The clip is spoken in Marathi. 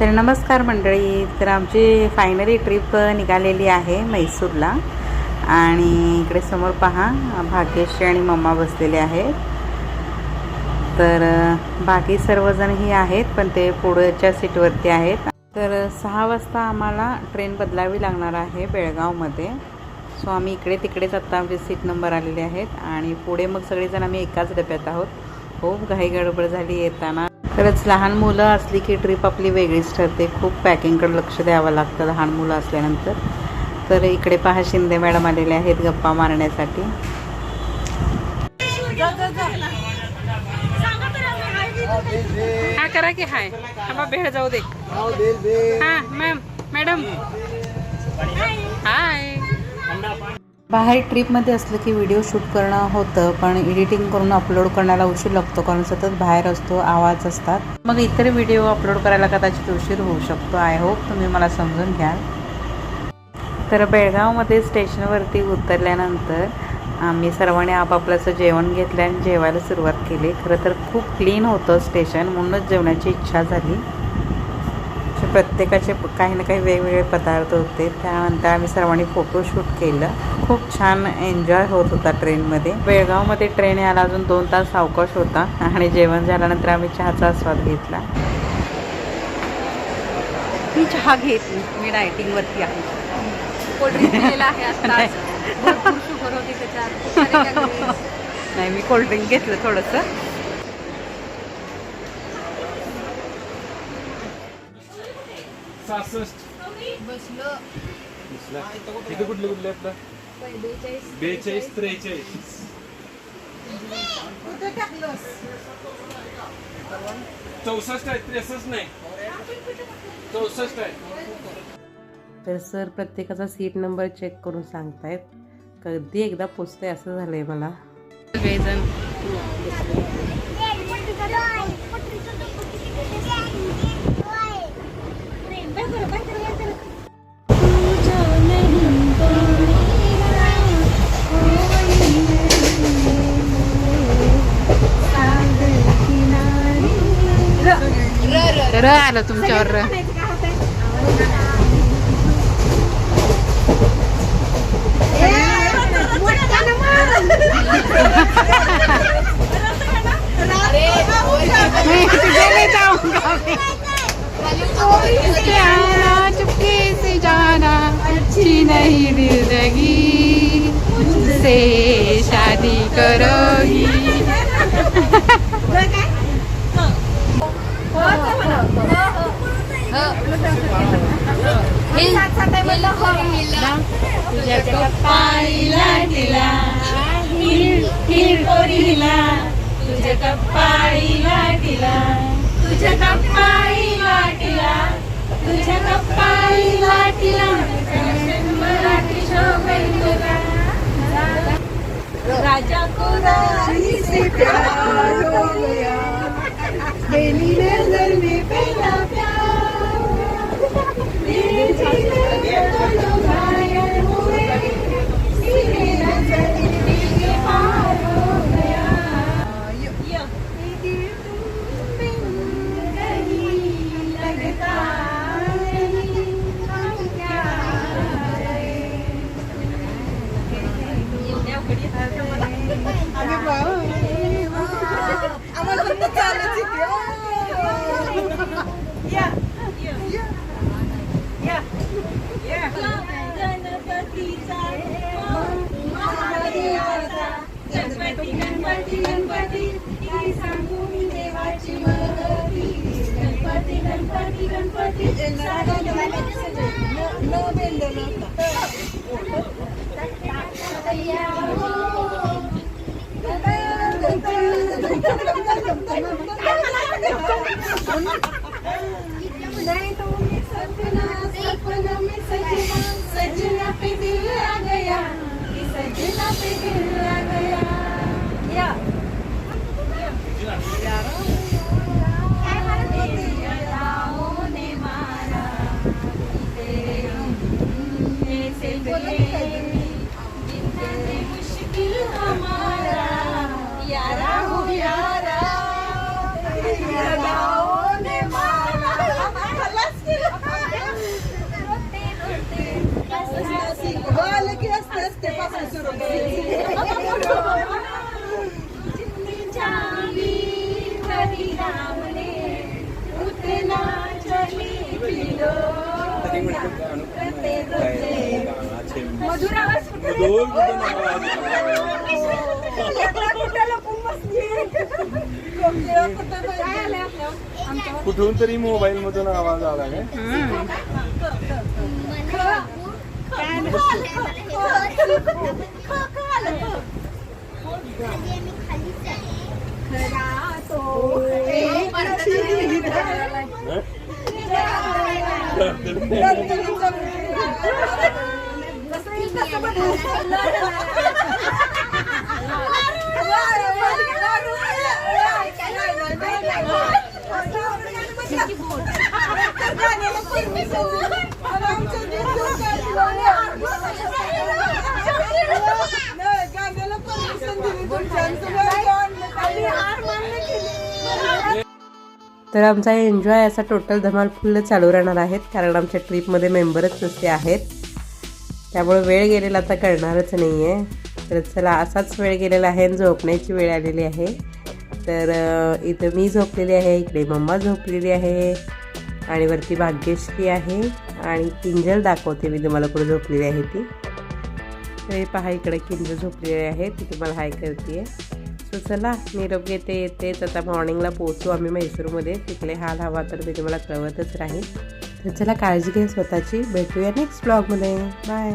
तर नमस्कार मंडळी तर आमची फायनली ट्रिप निघालेली आहे म्हैसूरला आणि इकडे समोर पहा भाग्यश्री आणि मम्मा बसलेले आहेत. तर बाकी सर्वजणही आहेत पण ते पुढच्या सीटवरती आहेत. तर सहा वाजता आम्हाला ट्रेन बदलावी लागणार आहे बेळगावमध्ये. सो आम्ही इकडे तिकडेच आत्ता आमचे सीट नंबर आलेले आहेत. आणि पुढे मग सगळेजण आम्ही एकाच डब्यात आहोत. खूप घाई गडबड झाली येताना. खरंच लहान मुलं असली की ट्रिप आपली वेगळीच ठरते. खूप पॅकिंगकडे लक्ष द्यावं लागतं लहान मुलं असल्यानंतर. तर इकडे पहा शिंदे मॅडम आलेले आहेत गप्पा मारण्यासाठी. हा करा की हाय. भेळ जाऊ दे. हा मॅम मॅडम हाय बाहेर ट्रिपमध्ये असलं की व्हिडिओ शूट करणं होतं पण एडिटिंग करून अपलोड करण्याला उशीर लागतो. कारण सतत बाहेर असतो आवाज असतात. मग इतर व्हिडिओ अपलोड करायला कदाचित उशीर होऊ शकतो. आय होप तुम्ही मला समजून घ्याल. तर बेळगावमध्ये स्टेशनवरती उतरल्यानंतर आम्ही सर्वांनी आपापल्याचं जेवण घेतलं आणि जेवायला सुरुवात केली. खरं तर खूप क्लीन होतं स्टेशन म्हणूनच जेवणाची इच्छा झाली. असे प्रत्येकाचे काही ना काही वेगवेगळे पदार्थ होते. त्यानंतर आम्ही सर्वांनी फोटोशूट केलं. खूप छान एन्जॉय होत होता ट्रेनमध्ये बेळगावमध्ये ट्रेन यायला अजून दोन तास अवकाश होता आणि जेवण झाल्यानंतर आम्ही चहाचा आस्वाद घेतला. मी चहा घेत मी डायटिंगवरती आहे. नाही. मी कोल्ड्रिंक घेतलं थोडंसं. सहासष्ट इथे कुठले कुठले आपलं? बेचाळीस त्रेचाळीस. चौसष्ट आहे त्रेसष्ट नाही. चौसष्ट आहे. तर सर प्रत्येकाचा सीट नंबर चेक करून सांगतायत. कधी एकदा पोचते असं झालंय मला. सगळेजण. र आलं तुमच्यावर र. मैं चुपके जाना अच्छी नहीं जिंदगी से शादी करोगी। तुझ्या पाळीला तिला तुझ्या कप्पाळीला तुझ्या कप्पाळीला तिला तुझ्या कप्पाळीला तिला मराठी राजा कोरा गणपती गणपती गणपती काय सांगू मी देवाची महती गणपती गणपती गणपती नहीं तो सजना सजना पे दिल आ गया कि सजना पे दिल आ गया या मधुर आवाज कुठून तरी मोबाईल मधून आवाज आला काय? खरा तो एक हं? तर आमचा एन्जॉय असा टोटल धमाल फुल्ल चालू राहणार आहेत कारण आमच्या ट्रीपमध्ये मेंबरच नसते आहेत. त्यामुळे वेळ गेलेला आता कळणारच नाही आहे तर चला असाच वेळ गेलेला आहे आणि झोपण्याची वेळ आलेली आहे. तर इथं मी झोपलेली आहे इकडे मम्मा झोपलेली आहे आणि वरती भाग्यश्री आहे आणि किंजल दाखवते मी तुम्हाला कुठे झोपलेली आहे ती. तर हे पहा इकडे किंज झोपलेली आहे ती तुम्हाला हाय करते सो चला निरोप घेते येतेच आता मॉर्निंगला पोहोचू आम्ही म्हैसूरमध्ये तिकडे हाल हवा तर मी तुम्हाला कळवतच राहील. तर चला काळजी घ्या स्वतःची. भेटूया नेक्स्ट ब्लॉगमध्ये बाय